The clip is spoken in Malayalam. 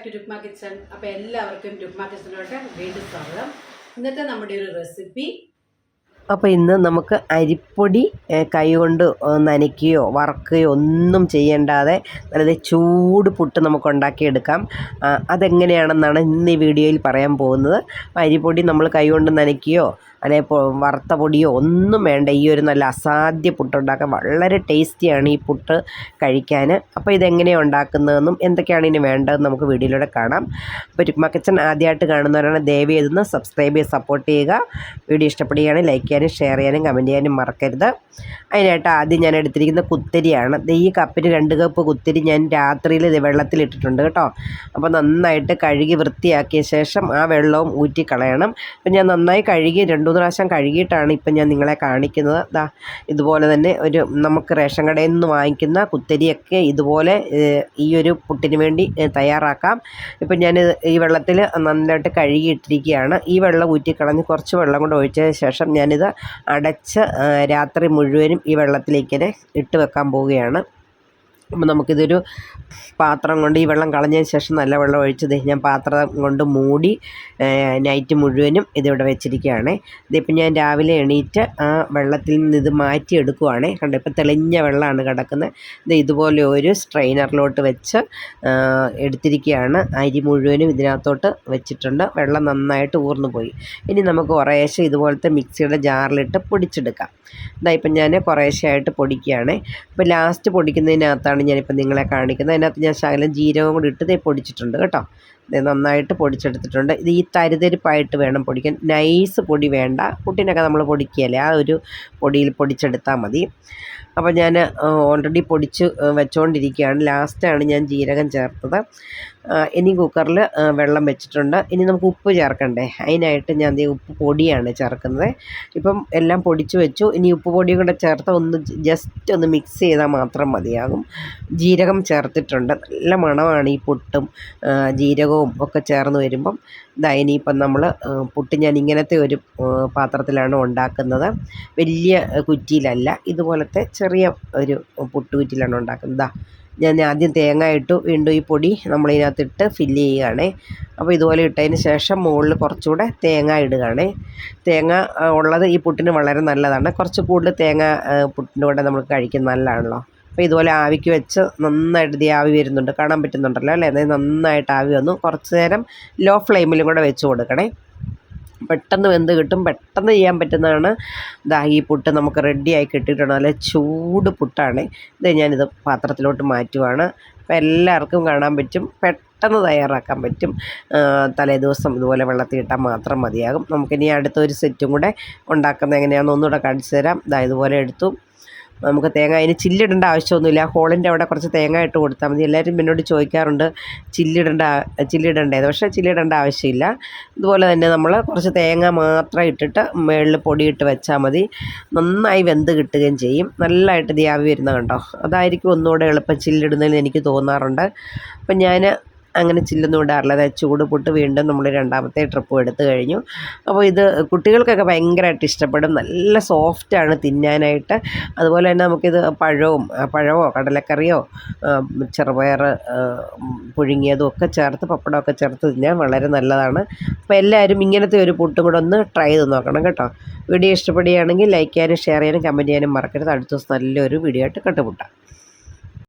ബാക്ക് ടു രുക്മ കിച്ചൺ അപ്പോൾ എല്ലാവർക്കും രുക്മ കിച്ചണിലോട്ട് വീണ്ടും സ്വാഗതം. ഇന്നത്തെ നമ്മുടെ ഒരു റെസിപ്പി അപ്പോൾ ഇന്ന് നമുക്ക് അരിപ്പൊടി കൈകൊണ്ട് നനയ്ക്കുകയോ വറക്കുകയോ ഒന്നും ചെയ്യേണ്ടാതെ നല്ല ചൂട് പുട്ട് നമുക്ക് ഉണ്ടാക്കിയെടുക്കാം. അതെങ്ങനെയാണെന്നാണ് ഇന്ന് ഈ വീഡിയോയിൽ പറയാൻ പോകുന്നത്. അരിപ്പൊടി നമ്മൾ കൈകൊണ്ട് നനയ്ക്കുകയോ ഇപ്പോൾ വറുത്ത പൊടിയോ ഒന്നും വേണ്ട. ഈ ഒരു നല്ല അസാധ്യ പുട്ടുണ്ടാക്കാൻ വളരെ ടേസ്റ്റിയാണ് ഈ പുട്ട് കഴിക്കാൻ അപ്പോൾ ഇതെങ്ങനെയാണ് ഉണ്ടാക്കുന്നതെന്നും എന്തൊക്കെയാണ് ഇനി വേണ്ടതെന്ന് നമുക്ക് വീഡിയോയിലൂടെ കാണാം. അപ്പോൾ രുക്മ കിച്ചൺ ആദ്യമായിട്ട് കാണുന്നവരാണ് ദയവ് ചെയ്തൊന്ന് സബ്സ്ക്രൈബ് ചെയ്ത് സപ്പോർട്ട് ചെയ്യുക. വീഡിയോ ഇഷ്ടപ്പെടുകയാണെങ്കിൽ ലൈക്ക് ചെയ്യാനും ഷെയർ ചെയ്യാനും കമന്റ് ചെയ്യാനും മറക്കരുത്. അതിനായിട്ട് ആദ്യം ഞാൻ എടുത്തിരിക്കുന്ന കുത്തരിയാണ്. ഈ കപ്പിന് രണ്ട് കപ്പ് കുത്തിരി ഞാൻ രാത്രിയിൽ ഇത് വെള്ളത്തിലിട്ടിട്ടുണ്ട് കേട്ടോ. അപ്പോൾ നന്നായിട്ട് കഴുകി വൃത്തിയാക്കിയ ശേഷം ആ വെള്ളവും ഊറ്റി കളയണം അപ്പം ഞാൻ നന്നായി കഴുകി രണ്ട് മൂന്ന് പ്രാവശ്യം കഴുകിയിട്ടാണ് ഇപ്പം ഞാൻ നിങ്ങളെ കാണിക്കുന്നത്. ദാ ഇതുപോലെ തന്നെ ഒരു നമുക്ക് റേഷൻ കടയിൽ നിന്ന് വാങ്ങിക്കുന്ന കുത്തരിയൊക്കെ ഇതുപോലെ ഈ ഒരു പുട്ടിന് വേണ്ടി തയ്യാറാക്കാം. ഇപ്പം ഞാൻ ഈ വെള്ളത്തിൽ നന്നായിട്ട് കഴുകിയിട്ടിരിക്കുകയാണ്. ഈ വെള്ളം ഊറ്റിക്കളഞ്ഞ് കുറച്ച് വെള്ളം കൊണ്ട് ഒഴിച്ചതിന് ശേഷം ഞാനിത് അടച്ച് രാത്രി മുഴുവനും ഈ വെള്ളത്തിലേക്ക് ഇട്ട് വെക്കാൻ പോവുകയാണ്. അപ്പം നമുക്കിതൊരു പാത്രം കൊണ്ട് ഈ വെള്ളം കളഞ്ഞതിന് ശേഷം നല്ല വെള്ളം ഒഴിച്ച് ഞാൻ പാത്രം കൊണ്ട് മൂടി നൈറ്റ് മുഴുവനും ഇതിവിടെ വെച്ചിരിക്കുകയാണ്. ഇതിപ്പോൾ ഞാൻ രാവിലെ എണീറ്റ് ആ വെള്ളത്തിൽ നിന്ന് ഇത് മാറ്റി എടുക്കുവാണ് കണ്ടോ ഇപ്പോൾ തെളിഞ്ഞ വെള്ളമാണ് കിടക്കുന്നത്. ഇത് ഇതുപോലെ ഒരു സ്ട്രെയിനറിലോട്ട് വെച്ച് എടുത്തിരിക്കുകയാണ്. അരി മുഴുവനും ഇതിനകത്തോട്ട് വെച്ചിട്ടുണ്ട്. വെള്ളം നന്നായിട്ട് ഊർന്നു പോയി. ഇനി നമുക്ക് കുറേശ്ശെ ഇതുപോലത്തെ മിക്സിയുടെ ജാറിലിട്ട് പൊടിച്ചെടുക്കാം. ഇതാ ഇപ്പം ഞാൻ കുറേശ്ശെയായിട്ട് പൊടിക്കുകയാണ്. ഇപ്പം ലാസ്റ്റ് പൊടിക്കുന്നതിനകത്താണ് ഞാനിപ്പോൾ നിങ്ങളെ കാണിക്കുന്നത്. അതിനകത്ത് ഞാൻ ശകലം ജീരകം കൂടി ഇട്ട് പൊടിച്ചിട്ടുണ്ട് കേട്ടോ. നന്നായിട്ട് പൊടിച്ചെടുത്തിട്ടുണ്ട്. ഇത് ഈ തരിതരിപ്പായിട്ട് വേണം പൊടിക്കാൻ. നൈസ് പൊടി വേണ്ട. പുട്ടിനൊക്കെ നമ്മൾ പൊടിക്കുകയല്ലേ? ആ ഒരു പൊടിയിൽ പൊടിച്ചെടുത്താൽ മതി. അപ്പോൾ ഞാൻ ഓൾറെഡി പൊടിച്ച് വെച്ചുകൊണ്ടിരിക്കുകയാണ് ലാസ്റ്റാണ് ഞാൻ ജീരകം ചേർത്തത്. ഇനി കുക്കറിൽ വെള്ളം വെച്ചിട്ടുണ്ട്. ഇനി നമുക്ക് ഉപ്പ് ചേർക്കണ്ടേ? അതിനായിട്ട് ഞാൻ ഉപ്പ് പൊടിയാണ് ചേർക്കുന്നത്. ഇപ്പം എല്ലാം പൊടിച്ച് വെച്ചു. ഇനി ഉപ്പ് പൊടിയും കൂടെ ചേർത്ത് ഒന്ന് ജസ്റ്റ് ഒന്ന് മിക്സ് ചെയ്താൽ മാത്രം മതിയാകും. ജീരകം ചേർത്തിട്ടുണ്ട്. നല്ല മണമാണ് ഈ പുട്ടും ആ, ജീരകവും ഒക്കെ ചേർന്ന് വരുമ്പം ഇതാ ഇനിയിപ്പം നമ്മൾ പുട്ട് ഞാൻ ഇങ്ങനത്തെ ഒരു പാത്രത്തിലാണ് ഉണ്ടാക്കുന്നത്. വലിയ കുറ്റിയിലല്ല ഇതുപോലത്തെ ചെറിയ ഒരു പുട്ടുകുറ്റിയിലാണ് ഉണ്ടാക്കുന്നത്. ഞാൻ ആദ്യം തേങ്ങ ഇട്ടു വീണ്ടും ഈ പൊടി നമ്മളിതിനകത്തിട്ട് ഫില്ല് ചെയ്യുകയാണേ. അപ്പോൾ ഇതുപോലെ ഇട്ടതിന് ശേഷം മുകളിൽ കുറച്ചുകൂടെ തേങ്ങ ഇടുകയാണേ. തേങ്ങ ഉള്ളത് ഈ പുട്ടിന് വളരെ നല്ലതാണ്. കുറച്ച് കൂടുതൽ തേങ്ങ പുട്ടിന്റെ കൂടെ നമുക്ക് കഴിക്കുന്നത് നല്ലതാണല്ലോ. അപ്പോൾ ഇതുപോലെ ആവിക്ക് വെച്ച് നന്നായിട്ട് ഇത് ആവി വരുന്നുണ്ട് കാണാൻ പറ്റുന്നുണ്ടല്ലോ അല്ലേ? അതായത് നന്നായിട്ട് ആവി വന്നു. കുറച്ച് നേരം ലോ ഫ്ലെയിമിലും കൂടെ വെച്ച് കൊടുക്കണേ. പെട്ടെന്ന് വെന്ത് കിട്ടും. പെട്ടെന്ന് ചെയ്യാൻ പറ്റുന്നതാണ്. ദാ ഈ പുട്ട് നമുക്ക് റെഡിയായി കിട്ടിയിട്ടുണ്ട്. നല്ല ചൂട് പുട്ടാണ്. ഇത് ഞാനിത് പാത്രത്തിലോട്ട് മാറ്റുവാണ്. അപ്പോൾ എല്ലാവർക്കും കാണാൻ പറ്റും. പെട്ടെന്ന് തയ്യാറാക്കാൻ പറ്റും. തലേദിവസം ഇതുപോലെ വെള്ളത്തിൽ ഇട്ടാൽ മാത്രം മതിയാകും. നമുക്കിനി അടുത്തൊരു സെറ്റും കൂടെ ഉണ്ടാക്കുന്നത് എങ്ങനെയാണെന്ന് ഒന്നുകൂടെ കാണിച്ചു തരാം. ഇതാ ഇതുപോലെ എടുത്തു. നമുക്ക് തേങ്ങ അതിന് ചില്ലിടേണ്ട ആവശ്യമൊന്നുമില്ല. ഹോളിന്റെ അവിടെ കുറച്ച് തേങ്ങ ഇട്ട് കൊടുത്താൽ മതി. എല്ലാവരും എന്നോട് ചോദിക്കാറുണ്ട് ചില്ലിടേണ്ട ചില്ലിടേണ്ടത് പക്ഷേ ചില്ലിടേണ്ട ആവശ്യമില്ല. ഇതുപോലെ തന്നെ നമ്മൾ കുറച്ച് തേങ്ങ മാത്രം ഇട്ടിട്ട് മുകളിൽ പൊടിയിട്ട് വെച്ചാൽ മതി. നന്നായി വെന്ത് കിട്ടുകയും ചെയ്യും. നല്ലതായിട്ട് ദ്യാവി വരുന്ന കണ്ടോ? അതായിരിക്കും ഒന്നുകൂടെ എളുപ്പം ചില്ലിടുന്നതിന് എനിക്ക് തോന്നാറുണ്ട്. അപ്പം ഞാൻ അങ്ങനെ ചില്ലൊന്നും ഇടാറില്ല അതായത് ചൂട് പൊട്ട് വീണ്ടും നമ്മൾ രണ്ടാമത്തെ ട്രിപ്പ് എടുത്തു കഴിഞ്ഞു. അപ്പോൾ ഇത് കുട്ടികൾക്കൊക്കെ ഭയങ്കരമായിട്ട് ഇഷ്ടപ്പെടും. നല്ല സോഫ്റ്റാണ് തിന്നാനായിട്ട്. അതുപോലെ തന്നെ നമുക്കിത് പഴവും പഴമോ കടലക്കറിയോ ചെറുപയർ പുഴുങ്ങിയതും ഒക്കെ ചേർത്ത് പപ്പടമൊക്കെ ചേർത്ത് തിന്നാൻ വളരെ നല്ലതാണ്. അപ്പോൾ എല്ലാവരും ഇങ്ങനത്തെ ഒരു പുട്ടും കൂടെ ഒന്ന് ട്രൈ ചെയ്ത് നോക്കണം കേട്ടോ. വീഡിയോ ഇഷ്ടപ്പെടുകയാണെങ്കിൽ ലൈക്ക് ചെയ്യാനും ഷെയർ ചെയ്യാനും കമന്റ് ചെയ്യാനും മറക്കരുത്. അടുത്ത ദിവസം നല്ലൊരു വീഡിയോ ആയിട്ട് കണ്ടുമുട്ടാം.